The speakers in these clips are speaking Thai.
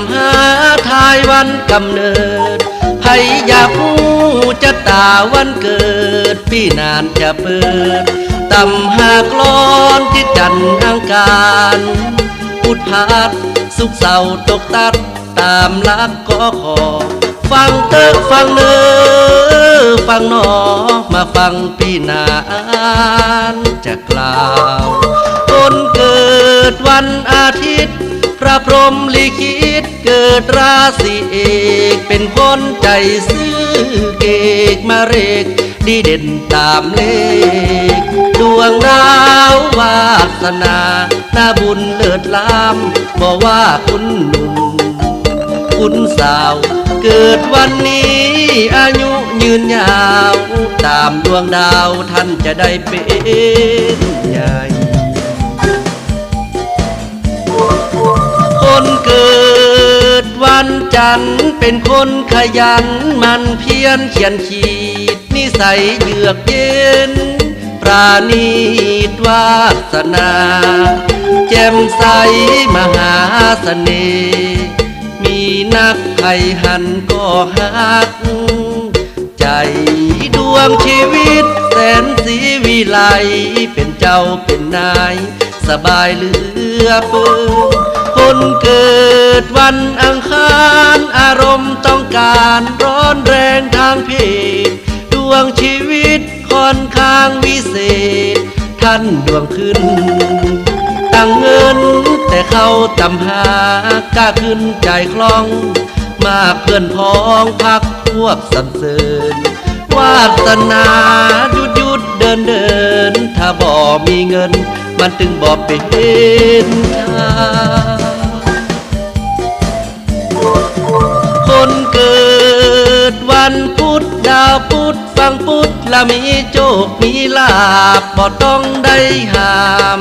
ำหาทายวันกำเนิดไผอยากผู้จะตาวันเกิด พี่นานจะเปิดตำหากลอนที่จันทร์อังคารพุธพัดสุกเสาตกตัดตามลักก็ขอ ฟังเตอฟังเนอฟังหนอมาฟังพี่นานจะกล่าวคนเกิดวันอาทิตย์ ระพรมลิขิตเกิดราศีเอก เป็นคนใจซื่อเกกมาเรก ดีเด่นตามเลข ดวงดาววาสนาหน้าบุญเลิศล้ำบอกว่าคุณหนุ่มคุณสาว เกิดวันนี้อายุยืนยาว ตามดวงดาวท่านจะได้เป็นใหญ่ันจันเป็นคนขยัน มันเพียรเขียนขีด นิสัยเยือกเย็น ปราณีตวาสนา แจ่มใสมหาเสน่ห์มีนักไทยหันก็ฮัก ใจดวงชีวิตแสนสีวิไล เป็นเจ้าเป็นนาย สบายเหลือเปืน คนเกิดวันอังคารอารมณ์ต้องการร้อนแรงทางเพศดวงชีวิตค่อนข้างวิเศษ ท่านดวงขึ้น ตั้งเงินแต่เขาจำหากล้าขึ้นใจคล่อง มากเพื่อนพ้องพักพวกสรรเสริญวาสนาหยุดหยุดเดินเดิน ถ้าบ่มีเงิน มันถึงบ่เป็นทาง คนเกิดวันพุธดาวพุธฟังพุธละมีโจกมีลาบบ่ต้องได้หาม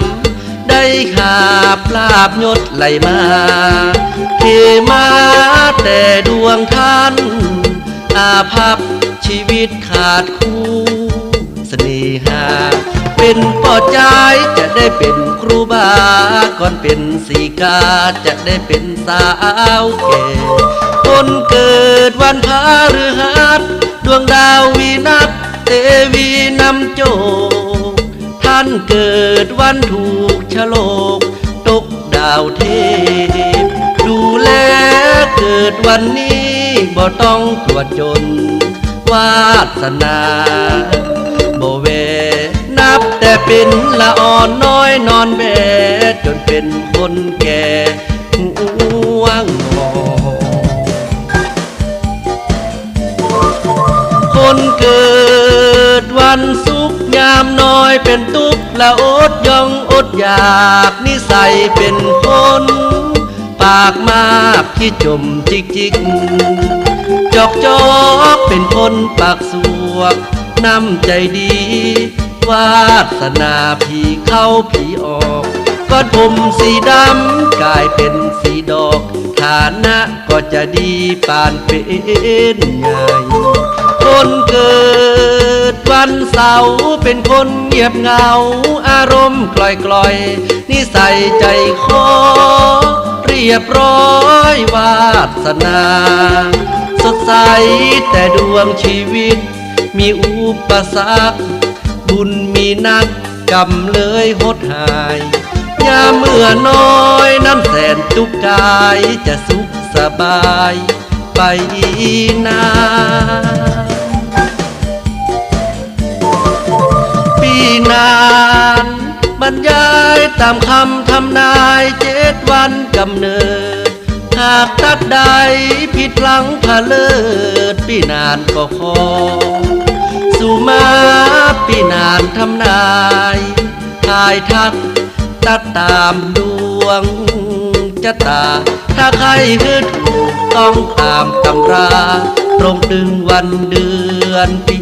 ได้หาปลาบยศไหลมาเทมาแต่ดวงท่าน อาภัพชีวิตขาดคู่เสน่หา เป็นป่อใจจะได้เป็นครูบา ก่อนเป็นสีกาจะได้เป็นสาวแก่ นเกิดวันพาฤหัสดวงดาววีนับเทวีนำโจกท่านเกิดวันถูกฉลก ตกดาวเทพ ดูแลเกิดวันนี้บ่ต้องตรวจจน วาสนาบ่เวนับแต่เป็นละอ่อนน้อยนอนแบดจนเป็นคนแก่ ยเป็นทุกข์ละอดยองอดอยากนิสัยเป็นคน ปากมากที่จมจิกจิกจอกจอกเป็นคนปากสวกน้ำใจดี วาสนาผีเข้าผีออกก็ผมสีดำกลายเป็นสีดอก ฐานะก็จะดีปานเป็นใหญ่คนเกิด วันเสาร์เป็นคนเงียบเหงา อารมณ์กล่อยกล่อยๆนิสัยใจคอเรียบร้อยวาสนา สดใสแต่ดวงชีวิต มีอุปสรรคบุญมีนักกำเลยหดหายยาเมื่อน้อยนั้นแสนทุกข์กายจะสุขสบายไปนา นปีนาน บรรยายตามคำทำนายเจ็ดวันกำเนิด หากตัดใดผิดหลังพะเลิดปีนานก็ขอสู่มาปีนานทำนายทายทักตัดตามดวงจะตา ถ้าใครคือถูกต้องตามตำรา ตรงถึงวันเดือนปี